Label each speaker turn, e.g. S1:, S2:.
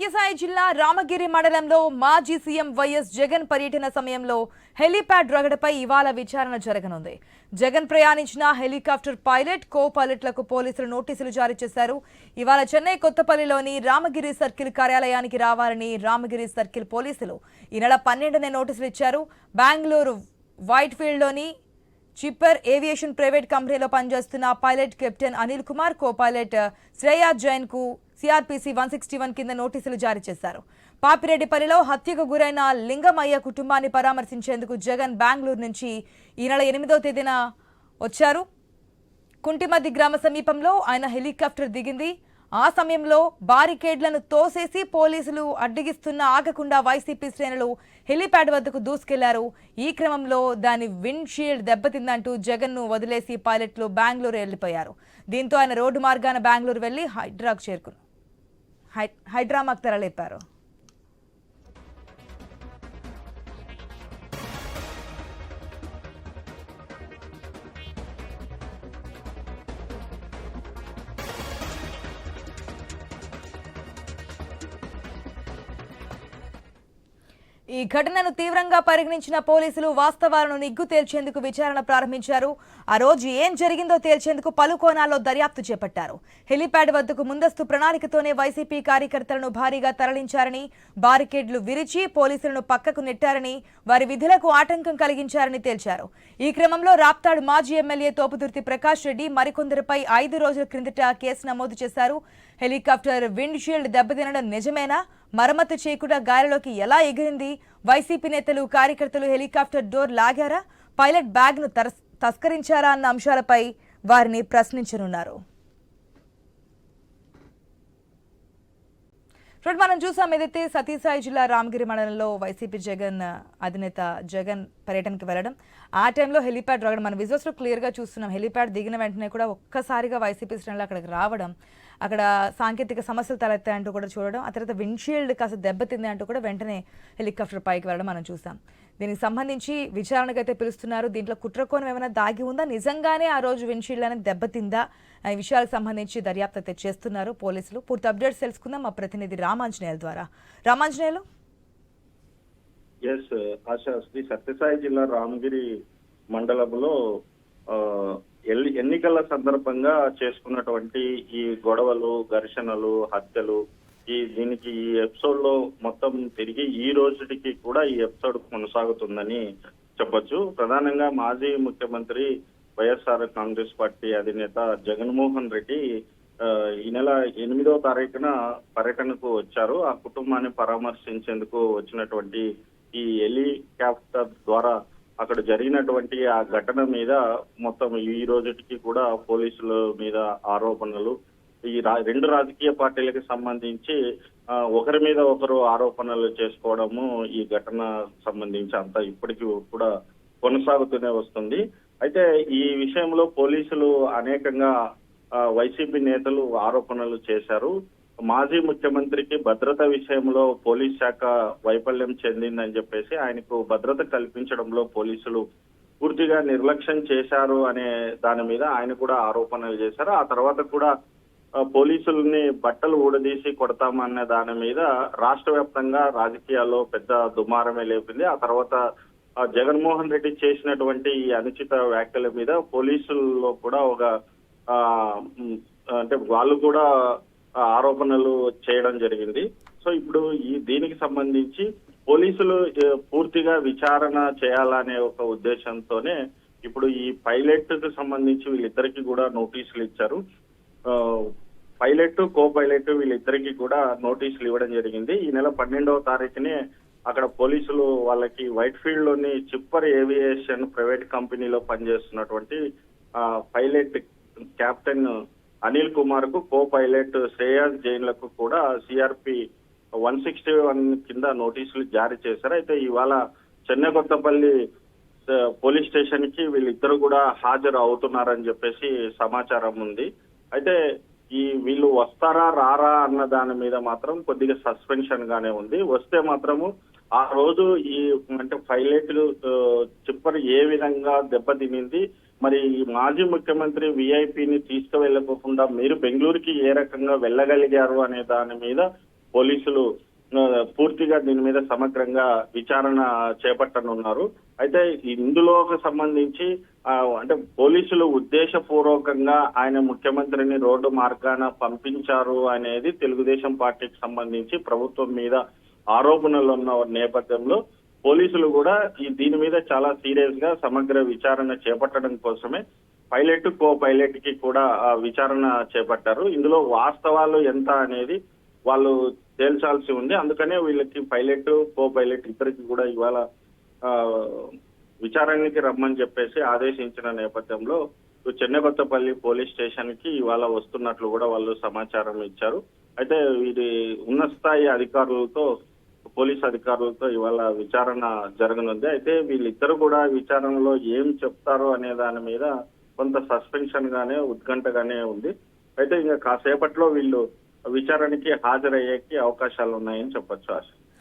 S1: సత్యసాయి జిల్లా రామగిరి మండలంలో మాజీ సీఎం వైఎస్ జగన్ పర్యటన సమయంలో హెలీప్యాడ్ రగడపై ఇవాళ విచారణ జరగనుంది. జగన్ ప్రయాణించిన హెలికాప్టర్ పైలట్ కో పైలట్లకు పోలీసులు నోటీసులు జారీ చేశారు. ఇవాళ చెన్నై కొత్తపల్లిలోని రామగిరి సర్కిల్ కార్యాలయానికి రావాలని రామగిరి సర్కిల్ పోలీసులు ఈ నెల పన్నెండునే నోటీసులు ఇచ్చారు. బెంగళూరు వైట్ ఫీల్డ్లోని చిప్పర్ ఏవియేషన్ ప్రైవేట్ కంపెనీలో పనిచేస్తున్న pilot captain Anil Kumar co pilot Shreya జైన్కు CRPC one sixty one కింద నోటీసులు జారీ చేశారు. పాపిరెడ్డిపల్లిలో హత్యకు గురైన లింగమయ్య కుటుంబాన్ని పరామర్శించేందుకు జగన్ బెంగళూరు నుంచి ఈ నెల ఎనిమిదో తేదీన వచ్చారు. కుంటిమద్ది గ్రామ సమీపంలో ఆయన హెలికాప్టర్ దిగింది. ఆ సమయంలో బారికేడ్లను తోసేసి పోలీసులు అడ్డగిస్తున్న ఆగకుండా వైసీపీ శ్రేణులు హెలీప్యాడ్ వద్దకు దూసుకెళ్ళారు. ఈ క్రమంలో దాని విండ్ షీల్డ్ దెబ్బతిందంటూ జగన్ను వదిలేసి పైలట్లు బెంగళూరు వెళ్ళిపోయారు దీంతో ఆయన రోడ్డు మార్గాన బెంగళూరు వెళ్ళి హైడ్రాకు చేరుకున్నారు. హై- హైడ్రామాకు తెరలేపారు. ఈ ఘటనను తీవ్రంగా పరిగణించిన పోలీసులు వాస్తవాలను నిగ్గు తేల్చేందుకు విచారణ ప్రారంభించారు. ఆ రోజు ఏం జరిగిందో తేల్చేందుకు పలు కోణాల్లో దర్యాప్తు చేపట్టారు. హెలిప్యాడ్ వద్దకు ముందస్తు ప్రణాళికతోనే వైసీపీ కార్యకర్తలను భారీగా తరలించారని బారికేడ్లు విరిచి పోలీసులను పక్కకు నెట్టారని వారి విధులకు ఆటంకం కలిగించారని తేల్చారు. ఈ క్రమంలో రాప్తాడు మాజీ ఎమ్మెల్యే తోపుదుర్తి ప్రకాష్ రెడ్డి మరికొందరిపై ఐదు రోజుల క్రిందట కేసు నమోదు చేశారు. హెలికాప్టర్ విండ్షీల్డ్ దెబ్బతినడం నిజమేనా? మరమ్మతు చేయకుండా గాలిలోకి ఎలా ఎగిరింది? వైసీపీ నేతలు కార్యకర్తలు హెలికాప్టర్ డోర్ లాగారా? పైలట్ బ్యాగ్ను తరస్- తస్కరించారా అన్న అంశాలపై వారిని ప్రశ్నించనున్నారు. చూడండి మనం చూసాం ఏదైతే సతీసాయి జిల్లా రామగిరి మండలంలో వైసీపీ జగన్ అధినేత జగన్ పర్యటనకి వెళ్ళడం ఆ టైంలో హెలిప్యాడ్ రావడం మన విజువల్స్లో క్లియర్గా చూస్తున్నాం. హెలిప్యాడ్ దిగిన వెంటనే కూడా ఒక్కసారిగా వైసీపీ శ్రేణులు అక్కడికి రావడం అక్కడ సాంకేతిక సమస్యలు తలెత్తాయంటూ కూడా చూడడం ఆ తర్వాత విండ్షీల్డ్ కాస్త దెబ్బతింది అంటూ కూడా వెంటనే హెలికాప్టర్ పైకి వెళ్ళడం మనం చూసాం. దీనికి సంబంధించి విచారణకైతే పిలుస్తున్నారు. దీంట్లో కుట్రకోణం ఏమైనా దాగి ఉందా? నిజంగానే ఆ రోజు విండ్షీల్డ్ అనేది దెబ్బతిందా ఈ విషయాలకు సంబంధించి దర్యాప్తు అయితే చేస్తున్నారు పోలీసులు. పూర్తి అప్డేట్స్ తెలుసుకుందాం మా ప్రతినిధి రామాంజనేయుల ద్వారా. రామాంజనేయులు?
S2: ఎస్ ఆశ శ్రీ సత్యసాయి జిల్లా రామగిరి మండలంలో ఆ, ఎన్నికల సందర్భంగా చేసుకున్నటువంటి ఈ గొడవలు ఘర్షణలు హత్యలు ఈ దీనికి ఈ ఎపిసోడ్లో మొత్తం తిరిగి ఈ రోజుకి కూడా ఈ ఎపిసోడ్ కొనసాగుతుందని చెప్పొచ్చు. ప్రధానంగా మాజీ ముఖ్యమంత్రి వైఎస్ఆర్ కాంగ్రెస్ పార్టీ అధినేత జగన్మోహన్ రెడ్డి ఈ నెల ఎనిమిదో తారీఖున పర్యటనకు వచ్చారు. ఆ కుటుంబాన్ని పరామర్శించేందుకు వచ్చినటువంటి ఈ హెలికాప్టర్ ద్వారా అక్కడ జరిగినటువంటి ఆ ఘటన మీద మొత్తం ఈ రోజుకి కూడా పోలీసుల మీద ఆరోపణలు ఈ రా- రెండు రాజకీయ పార్టీలకు సంబంధించి ఒకరి మీద ఒకరు ఆరోపణలు చేసుకోవడము ఈ ఘటన సంబంధించి అంతా ఇప్పటికీ కూడా కొనసాగుతూనే వస్తుంది. అయితే ఈ విషయంలో పోలీసులు అనేకంగా ఆ, వైసీపీ నేతలు ఆరోపణలు చేశారు. మాజీ ముఖ్యమంత్రికి భద్రత విషయంలో పోలీస్ శాఖ వైఫల్యం చెందిందని చెప్పేసి ఆయనకు భద్రత కల్పించడంలో పోలీసులు పూర్తిగా నిర్లక్ష్యం చేశారు అనే దాని మీద ఆయన కూడా ఆరోపణలు చేశారు. ఆ తర్వాత కూడా పోలీసుల్ని బట్టలు ఊడదీసి కొడతామన్న దాని మీద రాష్ట్ర వ్యాప్తంగా రాజకీయాల్లో పెద్ద దుమారమే లేపింది. ఆ తర్వాత జగన్మోహన్ రెడ్డి చేసినటువంటి ఈ అనుచిత వ్యాఖ్యల మీద పోలీసుల్లో కూడా ఒక ఆ, అంటే వాళ్ళు కూడా ఆరోపణలు చేయడం జరిగింది. సో ఇప్పుడు ఈ దీనికి సంబంధించి పోలీసులు పూర్తిగా విచారణ చేయాలనే ఒక ఉద్దేశంతోనే ఇప్పుడు ఈ పైలట్కు సంబంధించి వీళ్ళిద్దరికి కూడా నోటీసులు ఇచ్చారు. పైలట్ కో పైలట్ వీళ్ళిద్దరికి కూడా నోటీసులు ఇవ్వడం జరిగింది. ఈ నెల పన్నెండవ తారీఖునే అక్కడ పోలీసులు వాళ్ళకి వైట్ ఫీల్డ్లోని చిప్పర్ ఏవియేషన్ ప్రైవేట్ కంపెనీలో పనిచేస్తున్నటువంటి ఆ, పైలట్ కెప్టెన్ అనిల్ కుమార్కు కో పైలట్ శ్రేయాస్ జైన్లకు కూడా సిఆర్పి వన్ సిక్స్టీ వన్ కింద నోటీసులు జారీ చేశారు. అయితే ఇవాళ చెన్నై కొత్తపల్లి పోలీస్ స్టేషన్కి వీళ్ళిద్దరు కూడా హాజరు అవుతున్నారని చెప్పేసి సమాచారం ఉంది. అయితే ఈ వీళ్ళు వస్తారా రారా అన్న దాని మీద మాత్రం కొద్దిగా సస్పెన్షన్ గానే ఉంది. వస్తే మాత్రము ఆ రోజు ఈ అంటే పైలట్లు చిప్పర్ ఏ విధంగా దెబ్బతినింది. మరి మాజీ ముఖ్యమంత్రి విఐపిని తీసుకువెళ్ళకోకుండా మీరు బెంగళూరుకి ఏ రకంగా వెళ్ళగలిగారు అనే దాని మీద పోలీసులు పూర్తిగా దీని మీద సమగ్రంగా విచారణ చేపట్టనున్నారు. అయితే ఇందులోకి సంబంధించి అంటే పోలీసులు ఉద్దేశపూర్వకంగా ఆయన ముఖ్యమంత్రిని రోడ్డు మార్గాన పంపించారు అనేది తెలుగుదేశం పార్టీకి సంబంధించి ప్రభుత్వం మీద ఆరోపణలు ఉన్న నేపథ్యంలో పోలీసులు కూడా ఈ దీని మీద చాలా సీరియస్గా సమగ్ర విచారణ చేపట్టడం కోసమే పైలట్ కో పైలట్కి కూడా విచారణ చేపట్టారు. ఇందులో వాస్తవాలు ఎంత అనేది వాళ్ళు తేల్చాల్సి ఉంది. అందుకనే వీళ్ళకి పైలట్ కో పైలట్ ఇద్దరికి కూడా ఇవాళ విచారణకి రమ్మని చెప్పేసి ఆదేశించిన నేపథ్యంలో చెన్నకొత్తపల్లి పోలీస్ స్టేషన్కి ఇవాళ వస్తున్నట్లు కూడా వాళ్ళు సమాచారం ఇచ్చారు. అయితే ఇది ఉన్న స్థాయి అధికారులతో పోలీస్ అధికారులతో ఇవాళ విచారణ జరగనుంది. అయితే వీళ్ళిద్దరు కూడా విచారణలో ఏం చెప్తారు అనే దాని మీద కొంత సస్పెన్షన్ గానే ఉత్కంఠగానే ఉంది. అయితే ఇంకా కాసేపట్లో వీళ్ళు విచారణకి హాజరయ్యేకి అవకాశాలు ఉన్నాయని చెప్పొచ్చు ఆశ